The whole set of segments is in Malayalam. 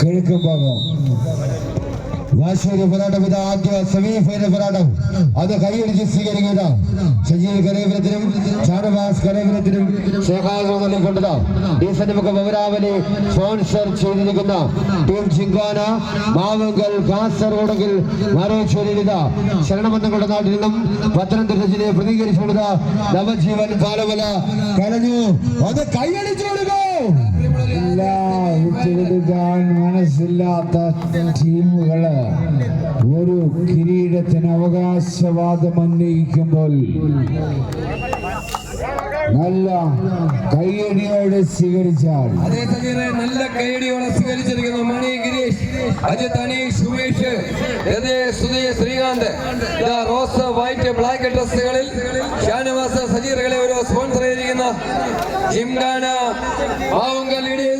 കിഴക്കും ഭാഗം വാശിയുടെ പോരാട്ടം ഇത് ആദ്യ സെമി ഫൈനൽ പോരാട്ടം. അത് കൈയടിച്ച് സ്വീകരിക്കുക സജീവ് കരേപുരത്തിനും ഷാനവാസ് കരേപുരത്തിനും ശേഖാസ് കൊണ്ടത് ഈ സന്നിമുഖ പൗരാവലി സ്പോൺസർ ചെയ്തിരിക്കുന്ന ടീം ചിങ്കാന മാവുങ്കൽ കാസർഗോഡെങ്കിൽ മറേശ്വരിത ശരണബന്ധങ്ങളുടെ നാട്ടിൽ നിന്നും പത്തനംതിട്ട ജില്ലയെ പ്രതികരിച്ചുകൊണ്ടത് നവജീവൻ പാലമല കലഞ്ഞു അത് കൈയടിച്ചു കൊടുക്കൂ. ഇല്ല മനസ്സില്ലാത്ത ടീമുകൾ ഒരു കിരീടത്തിന് അവകാശവാദം ഉന്നയിക്കുമ്പോൾ നല്ല കൈയടിയോടെ സ്വീകരിച്ചാൽ. അതേ സജീറെ നല്ല കൈയടിയോടെ സ്വീകരിച്ചിരിക്കുന്നു Mani Girish Ajith Aneesh Sumesh Sudhi Sreekanth. Rose white black ഡ്രസ്സുകളിൽ ഷാനവാസ സജീറുകളെ ഒരു സ്പോൺസർ ചെയ്തിരിക്കുന്ന. ജിംഖാന ഇടിയത് പ്രിയമുള്ളവരെ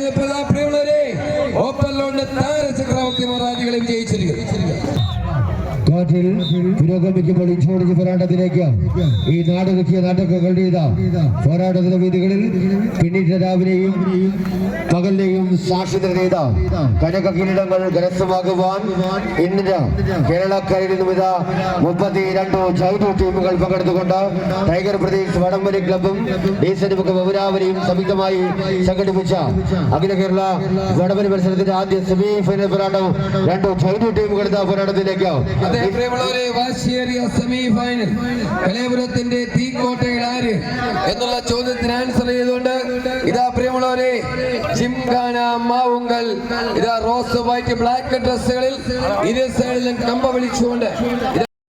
ചക്രവർത്തി മറാജികളെ കാറ്റിൽ പുരോഗമിക്കുമ്പോൾ ഇഞ്ചോടിച്ച് പോരാട്ടത്തിലേക്ക് ഈ നാടകങ്ങളുടെ ഇതാ. പോരാട്ടത്തിന്റെ വേദികളിൽ പിന്നീട് രാവിലെയും പകലിലെയും സാക്ഷിത ചെയ്ത കനക കിരീടങ്ങൾ കരസ്ഥമാക്കുവാൻ ഇന്നിന് കേരളക്കരയിൽ നിന്നും ഇതാ മുപ്പത്തിരണ്ട് ചൈനു ടീമുകൾ പങ്കെടുത്തുകൊണ്ട് ടൈഗർ പ്രദേശ് വടംവലി ക്ലബും ഡീസന്റ് പൗരാവലിയും സംയുക്തമായി സംഘടിപ്പിച്ച അഖില കേരള വടംവലി മത്സരത്തിന്റെ ആദ്യ സെമി ഫൈനൽ പോരാട്ടം. രണ്ട് ചൈനു ടീമുകൾ പോരാട്ടത്തിലേക്ക് പ്രിയമുള്ളവരെ വാശിയേറിയ സെമി ഫൈനൽ തീ തീക്കോട്ടയിൽ ആര് എന്നുള്ള ചോദ്യത്തിന് ആൻസർ ചെയ്തുകൊണ്ട് ഇതാ പ്രിയമുള്ളവരെ ജിംഖാന മാവുങ്കൽ ഇതാ റോസ് വൈറ്റ് ബ്ലാക്ക് ഡ്രസ്സുകളിൽ ഇരു സൈഡിലും കമ്പ വിളിച്ചുകൊണ്ട്